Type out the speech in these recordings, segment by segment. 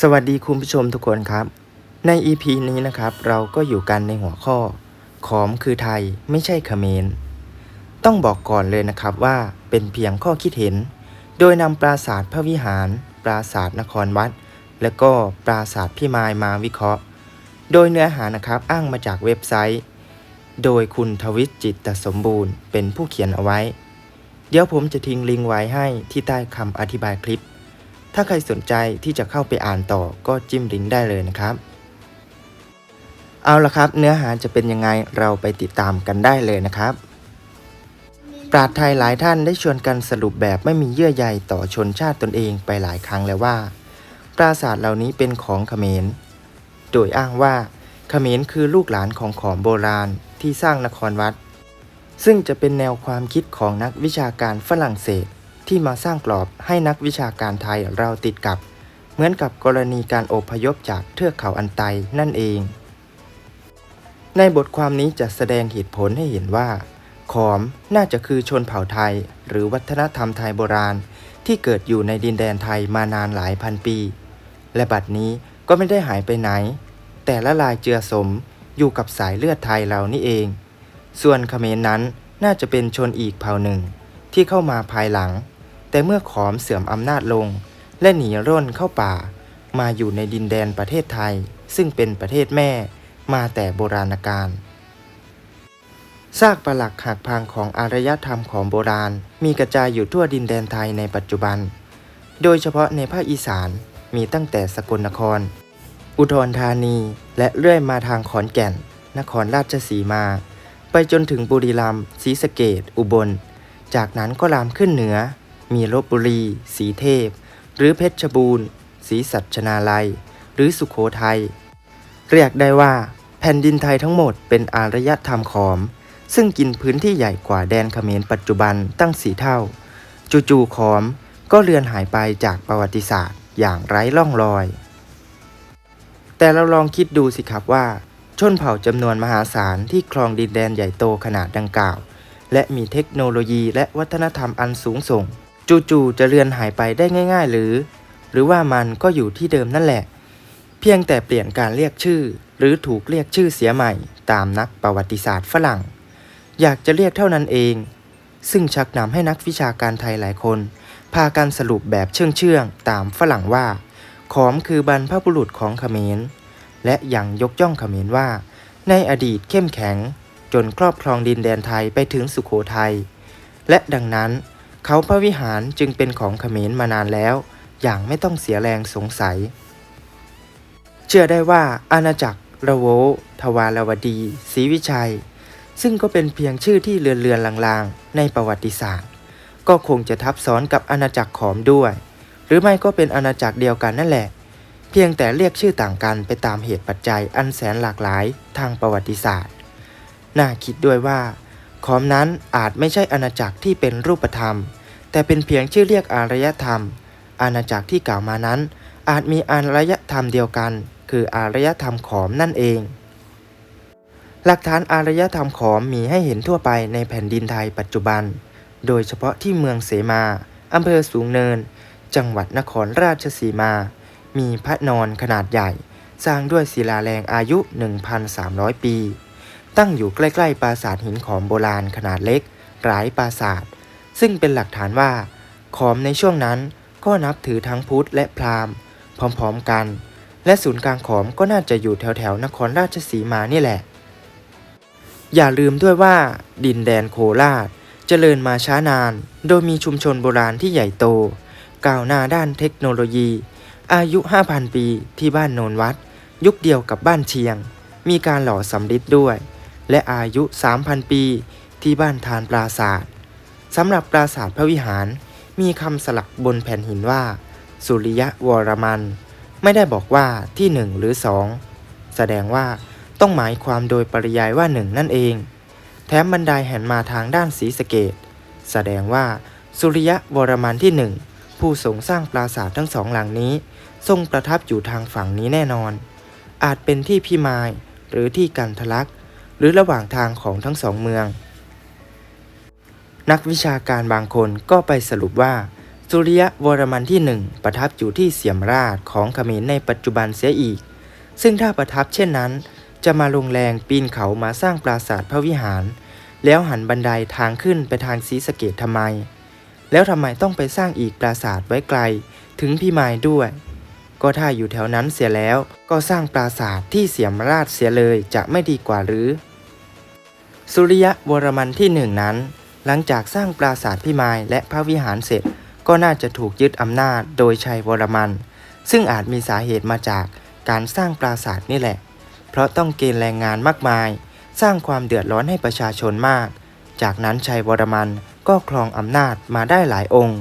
สวัสดีคุณผู้ชมทุกคนครับ ใน EP นี้นะครับเราก็อยู่กันในหัวข้อ ขอมคือไทยไม่ใช่เขมร ต้องบอกก่อนเลยนะครับว่าเป็นเพียงข้อคิดเห็น โดยนำปราสาทพระวิหาร ปราสาทนครวัด และก็ปราสาทพิมายมาวิเคราะห์ โดยเนื้อหานะครับอ้างมาจากเว็บไซต์ โดยคุณทวิตจิตตสมบูรณ์เป็นผู้เขียนเอาไว้ เดี๋ยวผมจะทิ้งลิงก์ไว้ให้ที่ใต้คำอธิบายคลิป ถ้าใครสนใจที่จะเข้าไปอ่านต่อก็จิ้มลิงก์ได้เลยนะครับ เอาละครับ เนื้อหาจะเป็นยังไงเราไปติดตามกันได้เลยนะครับ ปราชญ์ไทยหลายท่านได้ชวนกันสรุปแบบไม่มีเยื่อใยต่อชนชาติตนเองไปหลายครั้งแล้วว่า ปราสาทเหล่านี้เป็นของเขมร โดยอ้างว่าเขมรคือลูกหลานของขอมโบราณที่สร้างนครวัด ซึ่งจะเป็นแนวความคิดของนักวิชาการฝรั่งเศส ที่มาสร้างกรอบให้นักวิชาการไทยเราติดกับ เหมือนกับกรณีการอพยพจากเทือกเขาอันไตนั่นเอง ในบทความนี้จะแสดงเหตุผลให้เห็นว่า ขอมน่าจะคือชนเผ่าไทย หรือวัฒนธรรมไทยโบราณ ที่เกิดอยู่ในดินแดนไทยมานานหลายพันปี และบัดนี้ก็ไม่ได้หายไปไหน แต่ละลายเจือสมอยู่กับสายเลือดไทยเรานี่เอง ส่วนเขมรนั้นน่าจะเป็นชนอีกเผ่าหนึ่งที่เข้ามาภายหลัง แต่เมื่อขอมเสื่อมอำนาจลง และหนีร่นเข้าป่า มาอยู่ในดินแดนประเทศไทย ซึ่งเป็นประเทศแม่มาแต่โบราณกาลซากปรักหักพังของอารยธรรมของโบราณ มีกระจายอยู่ทั่วดินแดนไทยในปัจจุบัน โดยเฉพาะในภาคอีสานมีตั้งแต่สกลนคร อุดรธานีและเรื่อยมาทางขอนแก่น นครราชสีมา ไปจนถึงบุรีรัมย์ศรีสะเกดอุบล จากนั้นก็ลามขึ้นเหนือ มีลบบุรี สีเทพ หรือเพชรบูรณ์ศรีสัชนาลัย หรือสุขโขทัย เรียกได้ว่า แผ่นดินไทยทั้งหมดเป็นอารยธรรมขอม ซึ่งกินพื้นที่ใหญ่กว่าแดนเขมรปัจจุบันตั้งสีเท่า จู่ๆขอมก็เลือนหายไปจากประวัติศาสตร์อย่างไร้ร่องรอย แต่เราลองคิดดูสิครับว่า ชนเผ่าจำนวนมหาศาลที่ครองดินแดนใหญ่โตขนาดดังกล่าว และมีเทคโนโลยีและวัฒนธรรมอันสูงส่ง จู่ๆจะเลือนหายไปได้ง่าย ๆ หรือ หรือว่ามันก็อยู่ที่เดิมนั่นแหละ เพียงแต่เปลี่ยนการเรียกชื่อ หรือถูกเรียกชื่อเสียใหม่ตามนักประวัติศาสตร์ฝรั่ง อยากจะเรียกเท่านั้นเอง ซึ่งชักนำให้นักวิชาการไทยหลายคน พากันสรุปแบบเชื่องๆตามฝรั่งว่า ขอมคือบรรพบุรุษของเขมร และยังยกย่องเขมรว่า ในอดีตเข้มแข็ง จนครอบครองดินแดนไทยไปถึงสุโขทัยและดังนั้น เขาพระวิหารจึงเป็นของเขมรมานานแล้ว อย่างไม่ต้องเสียแรงสงสัย เชื่อได้ว่าอาณาจักรระโวทวารวดีศรีวิชัย ซึ่งก็เป็นเพียงชื่อที่เลือนเลือนลางๆ ในประวัติศาสตร์ ก็คงจะทับซ้อนกับอาณาจักรขอมด้วย หรือไม่ก็เป็นอาณาจักรเดียวกันนั่นแหละ เพียงแต่เรียกชื่อต่างกันไปตามเหตุปัจจัยอันแสนหลากหลายทางประวัติศาสตร์ น่าคิดด้วยว่า ขอมนั้นอาจไม่ใช่อาณาจักรที่เป็นรูปธรรม แต่เป็นเพียงชื่อเรียกอารยธรรม อาณาจักรที่กล่าวมานั้น อาจมีอารยธรรมเดียวกัน คืออารยธรรมขอมนั่นเอง หลักฐานอารยธรรมขอมมีให้เห็นทั่วไปในแผ่นดินไทยปัจจุบัน โดยเฉพาะที่เมืองเสมาอำเภอสูงเนิน จังหวัดนครราชสีมา มีพระนอนขนาดใหญ่ สร้างด้วยศิลาแรงอายุ 1,300 ปี ตั้งอยู่ใกล้ๆปราสาทหินขอมโบราณขนาดเล็กหลายปราสาท ซึ่งเป็นหลักฐานว่า ขอมในช่วงนั้นก็นับถือทั้งพุทธและพราหมณ์ พร้อมๆกัน และศูนย์กลางขอมก็น่าจะอยู่แถวๆนครราชสีมานี่แหละ อย่าลืมด้วยว่า ดินแดนโคราชเจริญมาช้านาน โดยมีชุมชนโบราณที่ใหญ่โต ก้าวหน้าด้านเทคโนโลยี อายุ 5,000 ปีที่บ้านโนนวัด ยุคเดียวกับบ้านเชียง มีการหล่อสำริดด้วย และอายุ 3,000 ปี ที่บ้านทานปราศาสตร์สำหรับปราสาทพระวิหารมีคำสลักบนแผ่นหินว่า สุริยะวรมัน ไม่ได้บอกว่าที่หนึ่งหรือสองแสดงว่าต้องหมายความโดยปริยายว่าหนึ่งนั่นเอง แถมบันไดแหันมาทางด้านศรีสเกดแสดงว่าสุริยะวรมันที่หนึ่งผู้ทรงสร้างปราสาททั้งสองหลังนี้ ทรงประทับอยู่ทางฝั่งนี้แน่นอน อาจเป็นที่พิมายหรือที่กันทลักห รือระหว่างทางของทั้งสองเมือง นักวิชาการบางคนก็ไปสรุปว่า สุริยะวรมันที่หนึ่งประทับอยู่ที่เสียมราชของขมรในปัจจุบันเสียอีก ซึ่งถ้าประทับเช่นนั้น จะมาลงแรงปีนเขามาสร้างปราสาทพระวิหาร แล้วหันบันไดทางขึ้นไปทางศรีสะเกดทำไม แล้วทำไมต้องไปสร้างอีกปราสาทไว้ไกล ถึงพี่มายด้วยก็ถ้าอยู่แถวนั้นเสียแล้วก็สร้างปราสาทที่เสียมราชเสียเลยจะไม่ดีกว่าหรือ สุริยะวรมันที่หนึ่งนั้น หลังจากสร้างปราสาทพิมายและพระวิหารเสร็จ ก็น่าจะถูกยึดอำนาจโดยชัยวรมัน ซึ่งอาจมีสาเหตุมาจากการสร้างปราสาทนี่แหละ เพราะต้องเกณฑ์แรงงานมากมาย สร้างความเดือดร้อนให้ประชาชนมาก จากนั้นชัยวรมันก็ครองอำนาจมาได้หลายองค์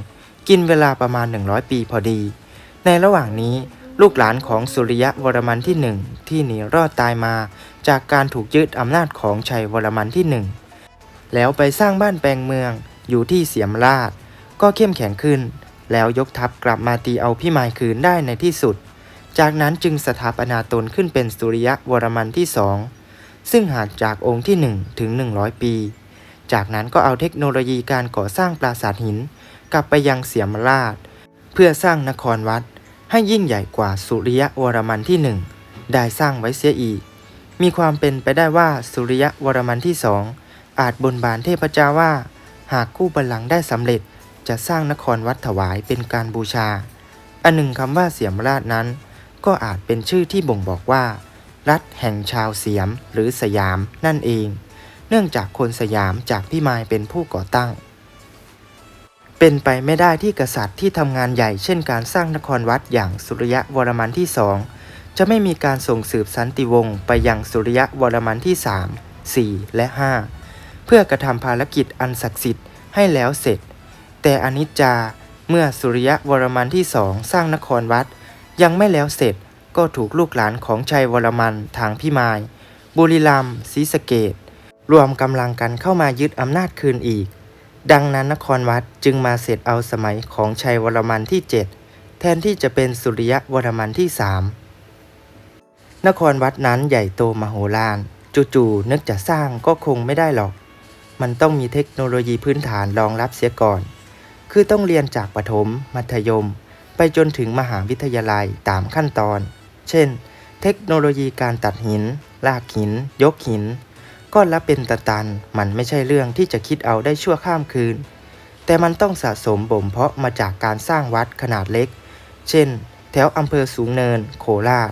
กินเวลาประมาณ 100 ปีพอดี ในระหว่างนี้ ลูกหลานของสุริยะวรมันที่หนึ่งที่หนีรอดตายมา จากการถูกยึดอำนาจของชัยวรมันที่หนึ่งแล้วไปสร้างบ้านแปลงเมืองอยู่ที่เสียมราช ก็เข้มแข็งขึ้น แล้วยกทัพกลับมาตีเอาพี่มายคืนได้ในที่สุด จากนั้นจึงสถาปนาตนขึ้นเป็นสุริยะวรมันที่สองซึ่งห่างจากองค์ที่ 1 ถึง 100 ปี จากนั้นก็เอาเทคโนโลยีการก่อสร้างปราสาทหิน กลับไปยังเสียมราช เพื่อสร้างนครวัด ให้ยิ่งใหญ่กว่าสุริยวรมันที่หนึ่งได้สร้างไว้เสียอีก มีความเป็นไปได้ว่าสุริยวรมันที่สองอาจบนบานเทพเจ้าว่า หากกู้บัลลังก์ได้สำเร็จจะสร้างนครวัดถวายเป็นการบูชา อันหนึ่งคำว่าเสียมราชนั้น ก็อาจเป็นชื่อที่บ่งบอกว่า รัฐแห่งชาวเสียมหรือสยามนั่นเอง เนื่องจากคนสยามจากพี่มายเป็นผู้ก่อตั้ง เป็นไปไม่ได้ที่กษัตริย์ที่ทำงานใหญ่เช่นการสร้างนครวัดอย่างสุริยะวรมันที่สองจะไม่มีการส่งสืบสันติวงศ์ไปยังสุริยะวรมันที่ 3 4 และ 5 เพื่อกระทำภารกิจอันศักดิ์สิทธิ์ให้แล้วเสร็จ แต่อนิจจาเมื่อสุริยะวรมันที่สองสร้างนครวัด ยังไม่แล้วเสร็จก็ถูกลูกหลานของชัยวรมันทางพิมาย บุรีรัมย์ศรีสะเกดรวมกำลังกันเข้ามายึดอำนาจคืนอีก ดังนั้นนครวัดจึงมาเสร็จเอาสมัยของชัยวรมันที่ 7 แทนที่จะเป็นสุริยะวรมันที่3นครวัดนั้นใหญ่โตมโหฬารจู่ๆนึกจะสร้างก็คงไม่ได้หรอก มันต้องมีเทคโนโลยีพื้นฐานรองรับเสียก่อน คือต้องเรียนจากประถม มัธยม ไปจนถึงมหาวิทยาลัยตามขั้นตอน เช่น เทคโนโลยีการตัดหิน ลากหิน ยกหิน ก้อนละเป็นตะตันมันไม่ใช่เรื่องที่จะคิดเอาได้ชั่วข้ามคืน แต่มันต้องสะสมบ่มเพาะมาจากการสร้างวัดขนาดเล็ก เช่น แถวอำเภอสูงเนิน โคราช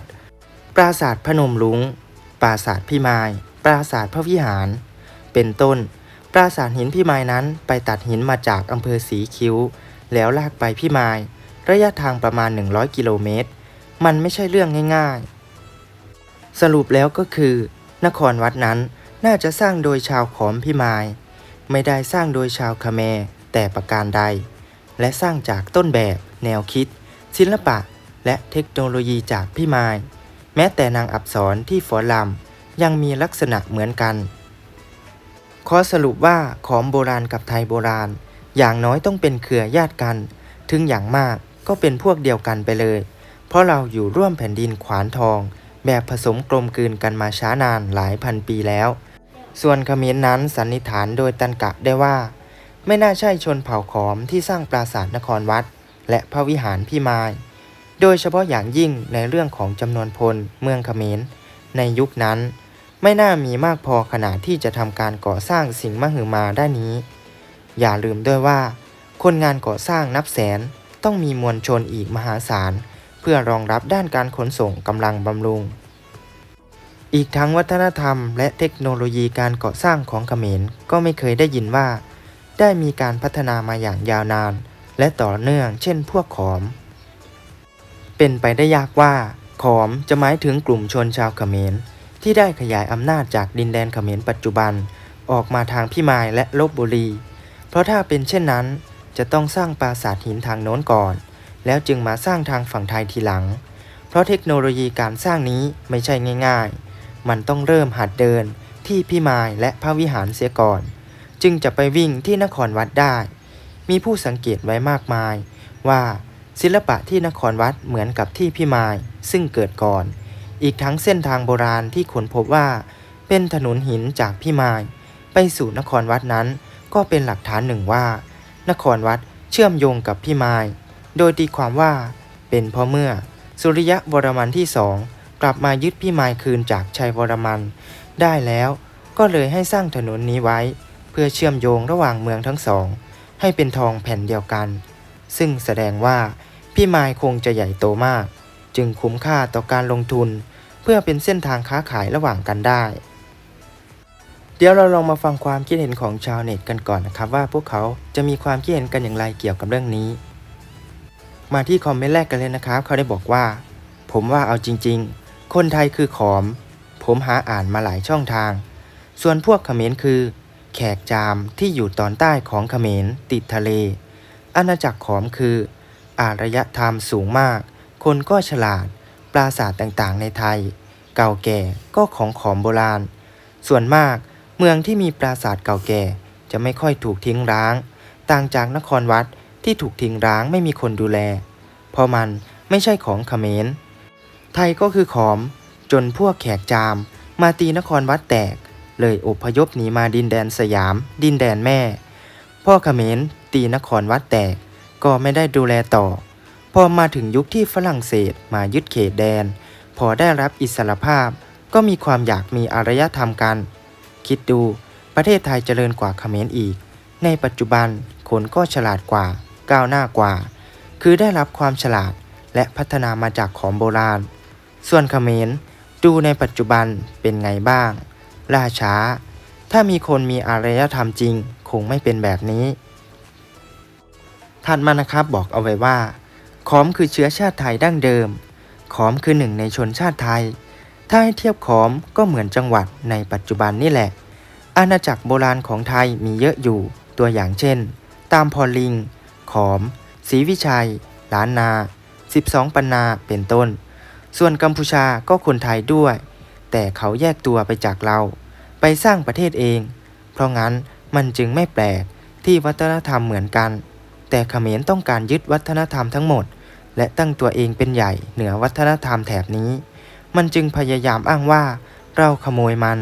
ปราสาทพนมลุง ปราสาทพิมาย ปราสาทพระวิหาร เป็นต้น ปราสาทหินพิมายนั้นไปตัดหินมาจากอำเภอสีคิ้ว แล้วลากไปพิมาย ระยะทางประมาณ 100 กิโลเมตร มันไม่ใช่เรื่องง่าย ๆ สรุปแล้วก็คือ นครวัดนั้น น่าจะสร้างโดยชาวขอมพิมาย ไม่ได้สร้างโดยชาวคาแมแต่ประการใด และสร้างจากต้นแบบแนวคิด ศิลปะ และเทคโนโลยีจากพิมาย แม้แต่นางอับสรที่ฟอลำยังมีลักษณะเหมือนกันขอสรุปว่าขอมโบราณกับไทยโบราณ อย่างน้อยต้องเป็นเครือญาติกัน ถึงอย่างมากก็เป็นพวกเดียวกันไปเลย เพราะเราอยู่ร่วมแผ่นดินขวานทอง แบบผสมกลมกลืนกันมาช้านานหลายพันปีแล้ว ส่วนเขมรนนั้นสันนิษฐานโดยตันกะได้ว่า ไม่น่าใช่ชนเผ่าขอมที่สร้างปราสาทนครวัด และพระวิหารพิมาย โดยเฉพาะอย่างยิ่งในเรื่องของจำนวนพลเมืองเขมร ในยุคนั้น ไม่น่ามีมากพอขนาดที่จะทำการก่อสร้างสิ่งมหึมาได้นี้ อย่าลืมด้วยว่า คนงานก่อสร้างนับแสนต้องมีมวลชนอีกมหาศาล เพื่อรองรับด้านการขนส่งกำลังบำรุง อีกทั้งวัฒนธรรมและเทคโนโลยีการก่อสร้างของเขมรก็ไม่เคยได้ยินว่า ได้มีการพัฒนามาอย่างยาวนาน และต่อเนื่องเช่นพวกขอม เป็นไปได้ยากว่า ขอมจะหมายถึงกลุ่มชนชาวเขมร ที่ได้ขยายอำนาจจากดินแดนเขมรปัจจุบัน ออกมาทางพิมายและลบบุรี เพราะถ้าเป็นเช่นนั้น จะต้องสร้างปราสาทหินทางโน้นก่อน แล้วจึงมาสร้างทางฝั่งไทยทีหลัง เพราะเทคโนโลยีการสร้างนี้ไม่ใช่ง่าย ๆ มันต้องเริ่มหัดเดินที่พิมายและพระวิหารเสียก่อน จึงจะไปวิ่งที่นครวัดได้ มีผู้สังเกตไว้มากมาย ว่าศิลปะที่นครวัดเหมือนกับที่พิมายซึ่งเกิดก่อน อีกทั้งเส้นทางโบราณที่ค้นพบว่า เป็นถนนหินจากพิมาย ไปสู่นครวัดนั้น ก็เป็นหลักฐานหนึ่งว่า นครวัดเชื่อมโยงกับพี่ไม้โดยตีความว่า เป็นเพราะเมื่อสุริยะวรมันที่สอง กลับมายึดพี่ไม้คืนจากชัยวรมัน ได้แล้วก็เลยให้สร้างถนนนี้ไว้ เพื่อเชื่อมโยงระหว่างเมืองทั้งสอง ให้เป็นทองแผ่นเดียวกัน ซึ่งแสดงว่าพี่ไม้คงจะใหญ่โตมาก จึงคุ้มค่าต่อการลงทุน เพื่อเป็นเส้นทางค้าขายระหว่างกันได้ เดี๋ยวเราลองมาฟังความคิดเห็นของชาวเน็ตกันก่อนนะครับ ว่าพวกเขาจะมีความคิดเห็นกันอย่างไรเกี่ยวกับเรื่องนี้ มาที่คอมเมนต์แรกกันเลยนะครับ เขาได้บอกว่า ผมว่าเอาจริง ๆ คนไทยคือขอม ผมหาอ่านมาหลายช่องทาง ส่วนพวกเขมรคือ แขกจามที่อยู่ตอนใต้ของเขมรติดทะเล อาณาจักรขอมคือ อารยธรรมสูงมาก คนก็ฉลาด ปราสาทต่างๆ ในไทย เก่าแก่ก็ของขอมโบราณ ส่วนมากเมืองที่มีปราสาทเก่าแก่จะไม่ค่อยถูกทิ้งร้าง ต่างจากนครวัดที่ถูกทิ้งร้างไม่มีคนดูแล เพราะมันไม่ใช่ของเขมร ไทยก็คือขอม จนพวกแขกจาม มาตีนครวัดแตก เลยอพยพหนีมาดินแดนสยาม ดินแดนแม่ พ่อเขมรตีนครวัดแตก ก็ไม่ได้ดูแลต่อ พอมาถึงยุคที่ฝรั่งเศสมายึดเขตแดน พอได้รับอิสรภาพ ก็มีความอยากมีอารยธรรมกัน คิดดูประเทศไทยเจริญกว่าเขมรอีก ในปัจจุบันคนก็ฉลาดกว่า ก้าวหน้ากว่า คือได้รับความฉลาดและพัฒนามาจากของโบราณ ส่วนเขมรดูในปัจจุบันเป็นไงบ้าง ล่าช้า ถ้ามีคนมีอารยธรรมจริง คงไม่เป็นแบบนี้ ถัดมานะครับบอกเอาไว้ว่า ขอมคือเชื้อชาติไทยดั้งเดิม ขอมคือหนึ่งในชนชาติไทย ถ้าให้เทียบขอมก็เหมือนจังหวัดในปัจจุบันนี่แหละ อาณาจักรโบราณของไทยมีเยอะอยู่ ตัวอย่างเช่น ตามพอลิง ขอม ศรีวิชัย ล้านนา 12 ปันนา เป็นต้น ส่วนกัมพูชาก็คนไทยด้วย แต่เขาแยกตัวไปจากเรา ไปสร้างประเทศเอง เพราะงั้นมันจึงไม่แปลกที่วัฒนธรรมเหมือนกัน แต่เขมรต้องการยึดวัฒนธรรมทั้งหมด และตั้งตัวเองเป็นใหญ่เหนือวัฒนธรรมแถบนี้ มันจึงพยายามอ้างว่าเราขโมยมัน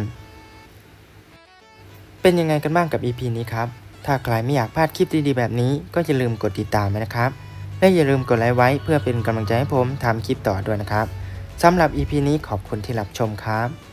เป็นยังไงกันบ้างกับ EP นี้ครับ ถ้าใครไม่อยากพลาดคลิปดีๆแบบนี้ ก็อย่าลืมกดติดตามนะครับ และอย่าลืมกดไลค์ไว้เพื่อเป็นกำลังใจให้ผมทำคลิปต่อด้วยนะครับ สำหรับ EP นี้ขอบคุณที่รับชมครับ